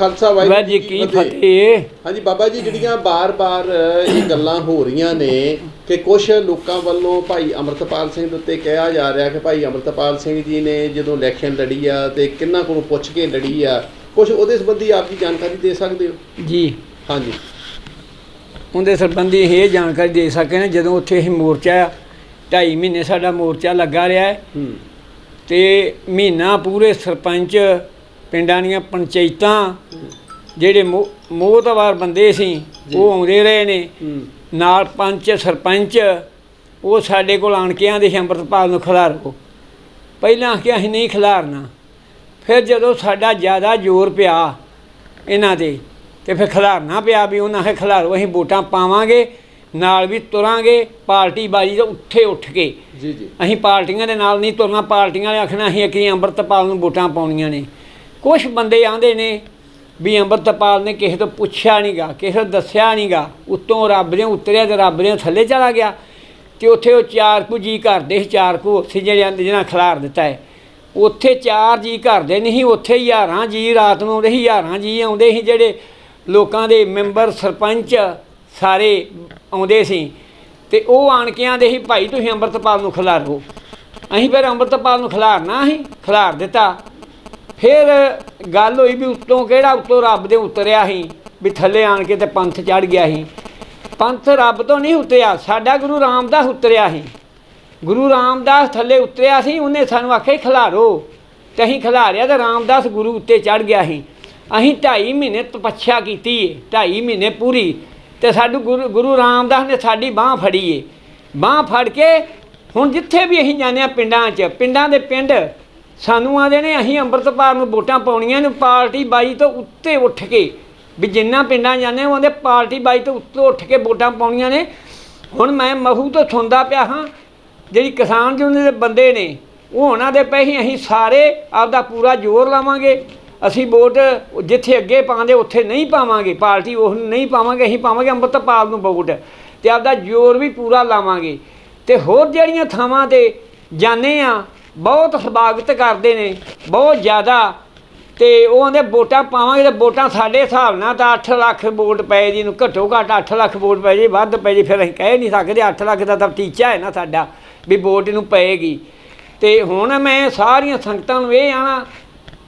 ਖਾਲਸਾ ਵਾਹਿਗੁਰੂ ਜੀ ਕੀ ਫਤਿਹ। ਹਾਂਜੀ ਬਾਬਾ ਜੀ ਜਿਹੜੀਆਂ ਬਾਰ-ਬਾਰ ਇਹ ਗੱਲਾਂ ਹੋ ਰਹੀਆਂ ਨੇ ਕਿ ਕੁਝ ਲੋਕਾਂ ਵੱਲੋਂ ਭਾਈ ਅਮਰਤਪਾਲ ਸਿੰਘ ਦੇ ਉੱਤੇ ਕਿਹਾ ਜਾ ਰਿਹਾ ਕਿ ਭਾਈ ਅਮਰਤਪਾਲ ਸਿੰਘ ਜੀ ਨੇ ਜਦੋਂ ਇਲੈਕਸ਼ਨ ਲੜੀ ਆ ਤੇ ਕਿੰਨਾ ਕੋਲੋਂ ਪੁੱਛ ਕੇ ਲੜੀ ਆ ਕੁਝ ਉਹਦੇ ਸੰਬੰਧੀ ਆਪ ਜੀ ਜਾਣਕਾਰੀ ਦੇ ਸਕਦੇ ਹੋ? ਜੀ। ਹਾਂਜੀ। ਉਹਦੇ ਸੰਬੰਧੀ ਇਹ ਜਾਣਕਾਰੀ ਦੇ ਸਕੇ ਨੇ ਜਦੋਂ ਉੱਥੇ ਇਹ ਮੋਰਚਾ ਢਾਈ ਮਹੀਨੇ ਸਾਡਾ ਮੋਰਚਾ ਲੱਗਾ ਰਿਹਾ ਹੈ ਹੂੰ। ਤੇ ਮਹੀਨਾ ਪੂਰੇ ਸਰਪੰਚ ਪਿੰਡਾਂ ਦੀਆਂ ਪੰਚਾਇਤਾਂ ਜਿਹੜੇ ਮੋਹਤਵਾਰ ਬੰਦੇ ਸੀ ਉਹ ਆਉਂਦੇ ਰਹੇ ਨੇ। ਨਾਲ ਪੰਚ ਸਰਪੰਚ ਉਹ ਸਾਡੇ ਕੋਲ ਆਣ ਕੇ ਆਂਦੇ ਸੀ ਅੰਮ੍ਰਿਤਪਾਲ ਨੂੰ ਖਿਲਾਰੋ ਪਹਿਲਾਂ ਕਿ ਅਸੀਂ ਨਹੀਂ ਖਿਲਾਰਨਾ। ਫਿਰ ਜਦੋਂ ਸਾਡਾ ਜ਼ਿਆਦਾ ਜ਼ੋਰ ਪਿਆ ਇਹਨਾਂ ਦੇ ਤੇ ਫਿਰ ਖਿਲਾਰਨਾ ਪਿਆ ਵੀ ਉਹਨਾਂ ਹੈ ਖਿਲਾਰੋ ਅਸੀਂ ਵੋਟਾਂ ਪਾਵਾਂਗੇ ਨਾਲ ਵੀ ਤੁਰਾਂਗੇ ਪਾਰਟੀ ਬਾਜੀ ਤੋਂ ਉੱਠੇ ਉੱਠ ਕੇ। ਜੀ ਜੀ। ਅਸੀਂ ਪਾਰਟੀਆਂ ਦੇ ਨਾਲ ਨਹੀਂ ਤੁਰਨਾ ਪਾਰਟੀਆਂ ਵਾਲੇ ਆਖਣਾ ਅਸੀਂ ਕਿ ਅੰਮ੍ਰਿਤਪਾਲ ਨੂੰ ਵੋਟਾਂ ਪਾਉਣੀਆਂ ਨੇ। ਕੁਝ ਬੰਦੇ ਆਂਦੇ ਨੇ ਵੀ ਅੰਮ੍ਰਿਤਪਾਲ ਨੇ ਕਿਸੇ ਤੋਂ ਪੁੱਛਿਆ ਨਹੀਂਗਾ ਕਿਸੇ ਤੋਂ ਦੱਸਿਆ ਨਹੀਂਗਾ ਉੱਤੋਂ ਰੱਬ ਨੇ ਉਤਰਿਆ ਤੇ ਰੱਬ ਨੇ ਥੱਲੇ ਚਲਾ ਗਿਆ ਤੇ ਉੱਥੇ ਉਹ ਚਾਰ ਕੁ ਜੀ ਕਰਦੇ ਸੀ ਚਾਰ ਕੁ ਸੀ ਜਿਹੜੇ ਜਿਹਨਾਂ ਖਿਲਾਰ ਦਿੱਤਾ ਹੈ। ਉੱਥੇ ਚਾਰ ਜੀ ਕਰਦੇ ਨਹੀਂ ਸੀ, ਉੱਥੇ ਹਜ਼ਾਰਾਂ ਜੀ ਰਾਤ ਨੂੰ ਆਉਂਦੇ ਸੀ, ਹਜ਼ਾਰਾਂ ਜੀ ਆਉਂਦੇ ਸੀ, ਜਿਹੜੇ ਲੋਕਾਂ ਦੇ ਮੈਂਬਰ, ਸਰਪੰਚ ਸਾਰੇ ਆਉਂਦੇ ਸੀ ਤੇ ਉਹ ਆਣ ਕੇ ਆਂਦੇ ਸੀ, ਭਾਈ ਤੁਸੀਂ ਅੰਮ੍ਰਿਤਪਾਲ ਨੂੰ ਖਿਲਾਰੋ। ਅਸੀਂ ਫਿਰ ਅੰਮ੍ਰਿਤਪਾਲ ਨੂੰ ਖਿਲਾਰਨਾ ਸੀ, ਖਿਲਾਰ ਦਿੱਤਾ। ਫਿਰ ਗੱਲ ਹੋਈ ਵੀ ਉੱਤੋਂ ਕਿਹੜਾ ਉੱਤੋਂ ਰੱਬ ਦੇ ਉਤਰਿਆ ਸੀ, ਵੀ ਥੱਲੇ ਆਣ ਕੇ ਤੇ ਪੰਥ ਚੜ ਗਿਆ ਸੀ। ਪੰਥ ਰੱਬ ਤੋਂ ਨਹੀਂ ਉਤਰਿਆ, ਸਾਡਾ ਗੁਰੂ ਰਾਮਦਾਸ ਉਤਰਿਆ ਸੀ। ਗੁਰੂ ਰਾਮਦਾਸ ਥੱਲੇ ਉਤਰਿਆ ਸੀ, ਉਹਨੇ ਸਾਨੂੰ ਆਖਿਆ ਖਿਲਾਰੋ। ਤੇ ਅਸੀਂ ਖਿਲਾਰਿਆ ਤੇ ਰਾਮਦਾਸ ਗੁਰੂ ਉੱਤੇ ਚੜ ਗਿਆ ਸੀ। ਅਸੀਂ 2.5 ਮਹੀਨੇ ਤਪੱਛਾ ਕੀਤੀ ਏ 2.5 ਮਹੀਨੇ ਪੂਰੀ। ਤੇ ਸਾਡੂ ਗੁਰੂ ਗੁਰੂ ਰਾਮਦਾਸ ਨੇ ਸਾਡੀ ਬਾਹ ਫੜੀ ਏ। ਬਾਹ ਫੜ ਕੇ ਹੁਣ ਜਿੱਥੇ ਵੀ ਅਸੀਂ ਜਾਂਦੇ ਆ ਪਿੰਡਾਂ 'ਚ, ਪਿੰਡਾਂ ਦੇ ਪਿੰਡ ਸਾਨੂੰ ਆਦੇ ਨੇ, ਅਸੀਂ ਅੰਮ੍ਰਿਤਪਾਲ ਨੂੰ ਵੋਟਾਂ ਪਾਉਣੀਆਂ ਨੇ, ਪਾਰਟੀ ਬਾਈ ਤੋਂ ਉੱਤੇ ਉੱਠ ਕੇ। ਵੀ ਜਿੰਨਾ ਪਿੰਡਾਂ ਜਾਂਦੇ ਉਹਦੇ ਪਾਰਟੀ ਬਾਈ ਤੋਂ ਉੱਤੇ ਉੱਠ ਕੇ ਵੋਟਾਂ ਪਾਉਣੀਆਂ ਨੇ। ਹੁਣ ਮੈਂ ਮਹੂ ਤੋਂ ਸੁਣਦਾ ਪਿਆ ਹਾਂ, ਜਿਹੜੀ ਕਿਸਾਨ ਯੂਨੀਅਨ ਦੇ ਬੰਦੇ ਨੇ, ਉਹ ਉਹਨਾਂ ਦੇ ਪਏ ਹੀ ਅਸੀਂ ਸਾਰੇ ਆਪਦਾ ਪੂਰਾ ਜ਼ੋਰ ਲਾਵਾਂਗੇ। ਅਸੀਂ ਵੋਟ ਜਿੱਥੇ ਅੱਗੇ ਪਾਉਂਦੇ, ਉੱਥੇ ਨਹੀਂ ਪਾਵਾਂਗੇ। ਪਾਰਟੀ ਉਹ ਨਹੀਂ ਪਾਵਾਂਗੇ, ਅਸੀਂ ਪਾਵਾਂਗੇ ਅੰਮ੍ਰਿਤਪਾਲ ਨੂੰ ਵੋਟ। ਤੇ ਆਪਦਾ ਜ਼ੋਰ ਵੀ ਪੂਰਾ ਲਾਵਾਂਗੇ। ਤੇ ਹੋਰ ਜਿਹੜੀਆਂ ਥਾਵਾਂ ਤੇ ਜਾਂਦੇ ਆ ਬਹੁਤ ਸਵਾਗਤ ਕਰਦੇ ਨੇ, ਬਹੁਤ ਜ਼ਿਆਦਾ। ਤੇ ਉਹ ਆਂਦੇ, ਵੋਟਾਂ ਪਾਵਾਂਗੇ ਤੇ ਵੋਟਾਂ ਸਾਡੇ ਹਿਸਾਬ ਨਾਲ ਤਾਂ 8 ਲੱਖ ਵੋਟ ਪਏ ਜੀ ਨੂੰ ਘੱਟੋ ਘੱਟ 8 ਲੱਖ ਵੋਟ ਪਏ ਜੀ, ਵੱਧ ਪਏ ਜੀ, ਫਿਰ ਅਸੀਂ ਕਹਿ ਨਹੀਂ ਸਕਦੇ 8 ਲੱਖ ਦਾ ਤਾਂ ਟੀਚਾ ਹੈ ਨਾ ਸਾਡਾ, ਵੀ ਵੋਟ ਇਹਨੂੰ ਪਏਗੀ। ਤੇ ਹੁਣ ਮੈਂ ਸਾਰੀਆਂ ਸੰਗਤਾਂ ਨੂੰ ਇਹ ਆਣਾ,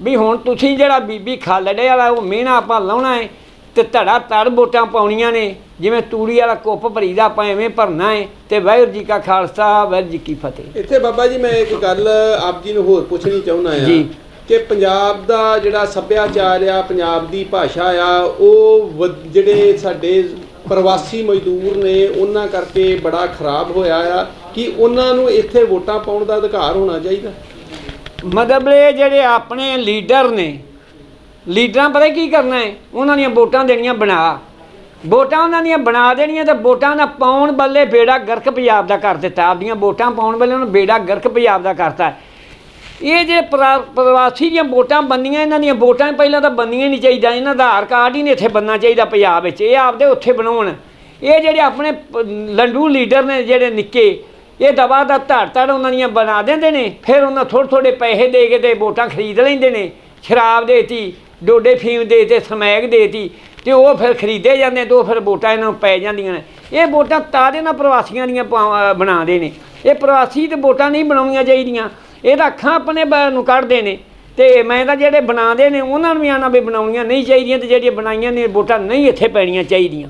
ਵੀ ਹੁਣ ਤੁਸੀਂ ਜਿਹੜਾ ਬੀਬੀ ਖਾਲੜੇ ਵਾਲਾ, ਉਹ ਮਿਹਣਾ ਆਪਾਂ ਲਾਉਣਾ ਹੈ ਤੇ ਧੜਾ ਧੜ ਵੋਟਾਂ ਪਾਉਣੀਆਂ ਨੇ। ਜਿਵੇਂ ਤੂੜੀ ਵਾਲਾ ਕੁੱਪ ਭਰੀਦਾ ਆਪਾਂ ਐਵੇਂ ਭਰਨਾ ਹੈ ਤੇ ਵਾਹਿਗੁਰੂ ਜੀ ਕਾ ਖਾਲਸਾ ਵਾਹਿਗੁਰੂ ਜੀ ਕੀ ਫਤਿਹ। ਇੱਥੇ ਬਾਬਾ ਜੀ ਮੈਂ ਇੱਕ ਗੱਲ ਆਪ ਜੀ ਨੂੰ ਹੋਰ ਪੁੱਛਣੀ ਚਾਹੁੰਦਾ ਆ ਜੀ। ਕਿ ਪੰਜਾਬ ਦਾ ਜਿਹੜਾ ਸੱਭਿਆਚਾਰ ਆ ਪੰਜਾਬ ਦੀ ਭਾਸ਼ਾ ਆ ਉਹ ਜਿਹੜੇ ਸਾਡੇ ਪ੍ਰਵਾਸੀ ਮਜ਼ਦੂਰ ਨੇ ਉਹਨਾਂ ਕਰਕੇ ਬੜਾ ਖਰਾਬ ਹੋਇਆ ਆ। ਕਿ ਉਹਨਾਂ ਨੂੰ ਇੱਥੇ ਵੋਟਾਂ ਪਾਉਣ ਦਾ ਅਧਿਕਾਰ ਹੋਣਾ ਚਾਹੀਦਾ? ਮਤਲਬ ਇਹ ਜਿਹੜੇ ਆਪਣੇ ਲੀਡਰ ਨੇ ਲੀਡਰਾਂ ਪਤਾ ਕੀ ਕਰਨਾ ਹੈ? ਉਹਨਾਂ ਦੀਆਂ ਵੋਟਾਂ ਦੇਣੀਆਂ ਬਣਾ। ਵੋਟਾਂ ਉਹਨਾਂ ਦੀਆਂ ਬਣਾ ਦੇਣੀਆਂ ਤੇ ਵੋਟਾਂ ਦਾ ਪਾਉਣ ਬੱਲੇ ਬੇੜਾ ਗਰਕ ਪੰਜਾਬ ਦਾ ਕਰ ਦਿੱਤਾ। ਆਪਦੀਆਂ ਵੋਟਾਂ ਪਾਉਣ ਬੱਲੇ ਉਹਨੂੰ ਬੇੜਾ ਗਰਕ ਪੰਜਾਬ ਦਾ ਕਰਤਾ। ਇਹ ਜਿਹੜੇ ਪਰਾ- ਪ੍ਰਵਾਸੀ ਦੀਆਂ ਵੋਟਾਂ ਬੰਨੀਆਂ, ਇਹਨਾਂ ਦੀਆਂ ਵੋਟਾਂ ਪਹਿਲਾਂ ਤਾਂ ਬੰਨੀਆਂ ਨਹੀਂ ਚਾਹੀਦਾ। ਇਹਨਾਂ ਦਾ ਆਧਾਰ ਕਾਰਡ ਹੀ ਨਹੀਂ ਇੱਥੇ ਬੰਨਣਾ ਚਾਹੀਦਾ ਪੰਜਾਬ ਵਿੱਚ। ਇਹ ਆਪਦੇ ਉੱਥੇ ਬਣਾਉਣ। ਇਹ ਜਿਹੜੇ ਆਪਣੇ ਲੰਡੂ ਲੀਡਰ ਨੇ ਜਿਹੜੇ ਨਿੱਕੇ, ਇਹ ਦਵਾ ਦਾ ਧੜ ਧੜ ਉਹਨਾਂ ਦੀਆਂ ਬਣਾ ਦਿੰਦੇ ਨੇ। ਫਿਰ ਉਹਨਾਂ ਥੋੜ੍ਹੇ ਥੋੜ੍ਹੇ ਪੈਸੇ ਦੇ ਕੇ ਤੇ ਵੋਟਾਂ ਖਰੀਦ ਲੈਂਦੇ ਨੇ। ਸ਼ਰਾਬ ਦੇਤੀ ਡੋਡੇ ਫੀਮ ਦੇ ਤੇ ਸਮੈਕ ਦੇਤੀ ਤੇ ਉਹ ਫਿਰ ਖਰੀਦੇ ਜਾਂਦੇ ਤੇ ਉਹ ਫਿਰ ਵੋਟਾਂ ਇਹਨਾਂ ਨੂੰ ਪੈ ਜਾਂਦੀਆਂ ਨੇ। ਇਹ ਵੋਟਾਂ ਤਾਦੇ ਨਾਲ ਪ੍ਰਵਾਸੀਆਂ ਦੀਆਂ ਪਾ- ਬਣਾਉਂਦੇ ਨੇ। ਇਹ ਪ੍ਰਵਾਸੀ ਤੇ ਵੋਟਾਂ ਨਹੀਂ ਬਣਾਉਣੀਆਂ ਚਾਹੀਦੀਆਂ। ਇਹ ਤਾਂ ਅੱਖਾਂ ਆਪਣੇ ਨੂੰ ਕੱਢਦੇ ਨੇ। ਤੇ ਮੈਂ ਤਾਂ ਜਿਹੜੇ ਬਣਾਉਂਦੇ ਨੇ, ਉਹਨਾਂ ਨੂੰ ਵੀ ਆਣਾ ਵੀ ਬਣਾਉਣੀਆਂ ਨਹੀਂ ਚਾਹੀਦੀਆਂ ਤੇ ਜਿਹੜੀਆਂ ਬਣਾਈਆਂ ਨੇ, ਵੋਟਾਂ ਨਹੀਂ ਇੱਥੇ ਪੈਣੀਆਂ ਚਾਹੀਦੀਆਂ।